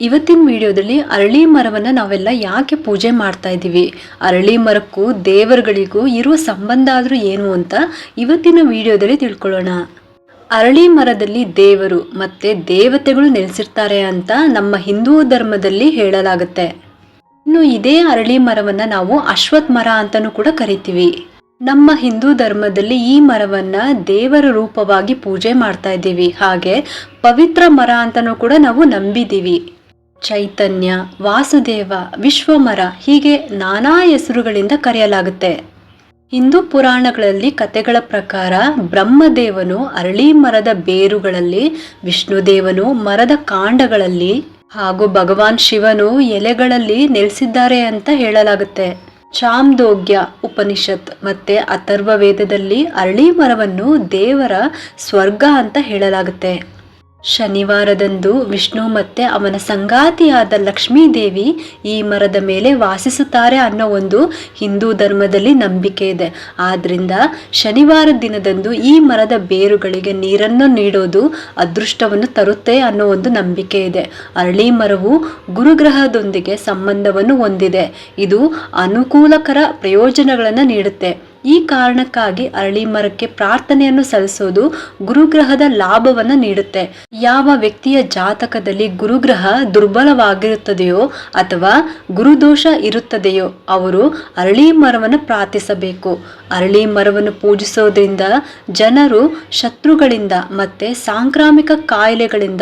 ಇವತ್ತಿನ ವಿಡಿಯೋದಲ್ಲಿ ಅರಳಿ ಮರವನ್ನು ನಾವೆಲ್ಲ ಯಾಕೆ ಪೂಜೆ ಮಾಡ್ತಾ ಇದ್ದೀವಿ? ಅರಳಿ ಮರಕ್ಕೂ ದೇವರುಗಳಿಗೂ ಇರುವ ಸಂಬಂಧ ಆದರೂ ಏನು ಅಂತ ಇವತ್ತಿನ ವಿಡಿಯೋದಲ್ಲಿ ತಿಳ್ಕೊಳ್ಳೋಣ. ಅರಳಿ ಮರದಲ್ಲಿ ದೇವರು ಮತ್ತೆ ದೇವತೆಗಳು ನೆಲೆಸಿರ್ತಾರೆ ಅಂತ ನಮ್ಮ ಹಿಂದೂ ಧರ್ಮದಲ್ಲಿ ಹೇಳಲಾಗುತ್ತೆ. ಇನ್ನು ಇದೇ ಅರಳಿ ಮರವನ್ನ ನಾವು ಅಶ್ವತ್ ಮರ ಅಂತಲೂ ಕೂಡ ಕರಿತೀವಿ. ನಮ್ಮ ಹಿಂದೂ ಧರ್ಮದಲ್ಲಿ ಈ ಮರವನ್ನ ದೇವರ ರೂಪವಾಗಿ ಪೂಜೆ ಮಾಡ್ತಾ ಇದ್ದೀವಿ. ಹಾಗೆ ಪವಿತ್ರ ಮರ ಅಂತಲೂ ಕೂಡ ನಾವು ನಂಬಿದ್ದೀವಿ. ಚೈತನ್ಯ, ವಾಸುದೇವ, ವಿಶ್ವಮರ ಹೀಗೆ ನಾನಾ ಹೆಸರುಗಳಿಂದ ಕರೆಯಲಾಗುತ್ತೆ. ಹಿಂದೂ ಪುರಾಣಗಳಲ್ಲಿ ಕಥೆಗಳ ಪ್ರಕಾರ ಬ್ರಹ್ಮದೇವನು ಅರಳಿ ಮರದ ಬೇರುಗಳಲ್ಲಿ, ವಿಷ್ಣುದೇವನು ಮರದ ಕಾಂಡಗಳಲ್ಲಿ ಹಾಗೂ ಭಗವಾನ್ ಶಿವನು ಎಲೆಗಳಲ್ಲಿ ನೆಲೆಸಿದ್ದಾರೆ ಅಂತ ಹೇಳಲಾಗುತ್ತೆ. ಚಾಮ್ದೋಗ್ಯ ಉಪನಿಷತ್ ಮತ್ತೆ ಅಥರ್ವ ವೇದದಲ್ಲಿ ಅರಳಿ ಮರವನ್ನು ದೇವರ ಸ್ವರ್ಗ ಅಂತ ಹೇಳಲಾಗುತ್ತೆ. ಶನಿವಾರದಂದು ವಿಷ್ಣು ಮತ್ತೆ ಅವನ ಸಂಗಾತಿಯಾದ ಲಕ್ಷ್ಮೀದೇವಿ ಈ ಮರದ ಮೇಲೆ ವಾಸಿಸುತ್ತಾರೆ ಅನ್ನೋ ಒಂದು ಹಿಂದೂ ಧರ್ಮದಲ್ಲಿ ನಂಬಿಕೆ ಇದೆ. ಆದ್ರಿಂದ ಶನಿವಾರ ದಿನದಂದು ಈ ಮರದ ಬೇರುಗಳಿಗೆ ನೀರನ್ನು ನೀಡೋದು ಅದೃಷ್ಟವನ್ನು ತರುತ್ತೆ ಅನ್ನೋ ಒಂದು ನಂಬಿಕೆ ಇದೆ. ಅರಳಿ ಮರವು ಗುರುಗ್ರಹದೊಂದಿಗೆ ಸಂಬಂಧವನ್ನು ಹೊಂದಿದೆ. ಇದು ಅನುಕೂಲಕರ ಪ್ರಯೋಜನಗಳನ್ನು ನೀಡುತ್ತೆ. ಈ ಕಾರಣಕ್ಕಾಗಿ ಅರಳಿ ಮರಕ್ಕೆ ಪ್ರಾರ್ಥನೆಯನ್ನು ಸಲ್ಲಿಸೋದು ಗುರುಗ್ರಹದ ಲಾಭವನ್ನು ನೀಡುತ್ತೆ. ಯಾವ ವ್ಯಕ್ತಿಯ ಜಾತಕದಲ್ಲಿ ಗುರುಗ್ರಹ ದುರ್ಬಲವಾಗಿರುತ್ತದೆಯೋ ಅಥವಾ ಗುರುದೋಷ ಇರುತ್ತದೆಯೋ ಅವರು ಅರಳಿ ಮರವನ್ನು ಪ್ರಾರ್ಥಿಸಬೇಕು. ಅರಳಿ ಮರವನ್ನು ಪೂಜಿಸೋದ್ರಿಂದ ಜನರು ಶತ್ರುಗಳಿಂದ ಮತ್ತೆ ಸಾಂಕ್ರಾಮಿಕ ಕಾಯಿಲೆಗಳಿಂದ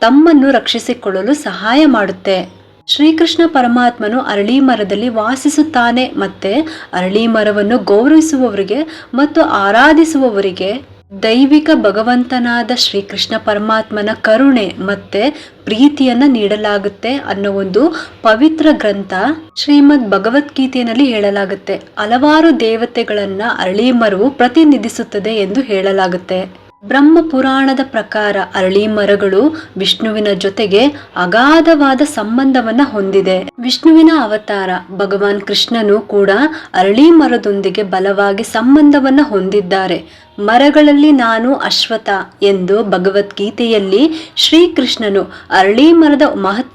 ತಮ್ಮನ್ನು ರಕ್ಷಿಸಿಕೊಳ್ಳಲು ಸಹಾಯ ಮಾಡುತ್ತೆ. ಶ್ರೀಕೃಷ್ಣ ಪರಮಾತ್ಮನು ಅರಳಿ ಮರದಲ್ಲಿ ವಾಸಿಸುತ್ತಾನೆ ಮತ್ತೆ ಅರಳಿ ಮರವನ್ನು ಗೌರವಿಸುವವರಿಗೆ ಮತ್ತು ಆರಾಧಿಸುವವರಿಗೆ ದೈವಿಕ ಭಗವಂತನಾದ ಶ್ರೀಕೃಷ್ಣ ಪರಮಾತ್ಮನ ಕರುಣೆ ಮತ್ತೆ ಪ್ರೀತಿಯನ್ನ ನೀಡಲಾಗುತ್ತೆ ಅನ್ನೋ ಒಂದು ಪವಿತ್ರ ಗ್ರಂಥ ಶ್ರೀಮದ್ ಭಗವದ್ಗೀತೆಯಲ್ಲಿ ಹೇಳಲಾಗುತ್ತೆ. ಹಲವಾರು ದೇವತೆಗಳನ್ನ ಅರಳಿ ಮರವು ಪ್ರತಿನಿಧಿಸುತ್ತದೆ ಎಂದು ಹೇಳಲಾಗುತ್ತೆ. ಬ್ರಹ್ಮ ಪುರಾಣದ ಪ್ರಕಾರ ಅರಳಿ ಮರಗಳು ವಿಷ್ಣುವಿನ ಜೊತೆಗೆ ಅಗಾಧವಾದ ಸಂಬಂಧವನ್ನ ಹೊಂದಿದೆ. ವಿಷ್ಣುವಿನ ಅವತಾರ ಭಗವಾನ್ ಕೃಷ್ಣನು ಕೂಡ ಅರಳಿ ಮರದೊಂದಿಗೆ ಬಲವಾಗಿ ಸಂಬಂಧವನ್ನ ಹೊಂದಿದ್ದಾರೆ. ಮರಗಳಲ್ಲಿ ನಾನು ಅಶ್ವಥ ಎಂದು ಭಗವದ್ಗೀತೆಯಲ್ಲಿ ಶ್ರೀಕೃಷ್ಣನು ಅರಳಿ ಮರದ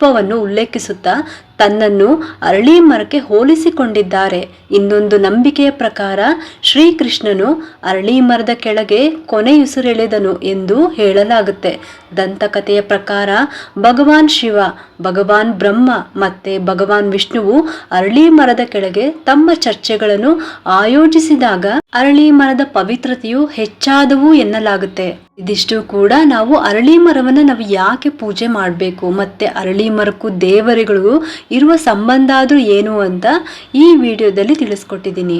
ಮಹತ್ವವನ್ನು ಉಲ್ಲೇಖಿಸುತ್ತಾ ತನ್ನನ್ನು ಅರಳಿ ಮರಕ್ಕೆ ಹೋಲಿಸಿಕೊಂಡಿದ್ದಾರೆ. ಇನ್ನೊಂದು ನಂಬಿಕೆಯ ಪ್ರಕಾರ ಶ್ರೀಕೃಷ್ಣನು ಅರಳಿ ಮರದ ಕೆಳಗೆ ಕೊನೆಯುಸಿರೆಳೆದನು ಎಂದು ಹೇಳಲಾಗುತ್ತೆ. ದಂತಕಥೆಯ ಪ್ರಕಾರ ಭಗವಾನ್ ಶಿವ, ಭಗವಾನ್ ಬ್ರಹ್ಮ ಮತ್ತೆ ಭಗವಾನ್ ವಿಷ್ಣುವು ಅರಳಿ ಮರದ ಕೆಳಗೆ ತಮ್ಮ ಚರ್ಚೆಗಳನ್ನು ಆಯೋಜಿಸಿದಾಗ ಅರಳಿ ಮರದ ಪವಿತ್ರತೆಯು ಹೆಚ್ಚಾದವು ಎನ್ನಲಾಗುತ್ತೆ. ಇದಿಷ್ಟು ಕೂಡ ನಾವು ಅರಳಿ ಮರವನ್ನು ನಾವು ಯಾಕೆ ಪೂಜೆ ಮಾಡಬೇಕು, ಮತ್ತೆ ಅರಳಿ ಮರಕ್ಕೂ ದೇವರುಗಳಿಗೂ ಇರುವ ಸಂಬಂಧ ಆದರೂ ಏನು ಅಂತ ಈ ವಿಡಿಯೋದಲ್ಲಿ ತಿಳಿಸ್ಕೊಟ್ಟಿದ್ದೀನಿ.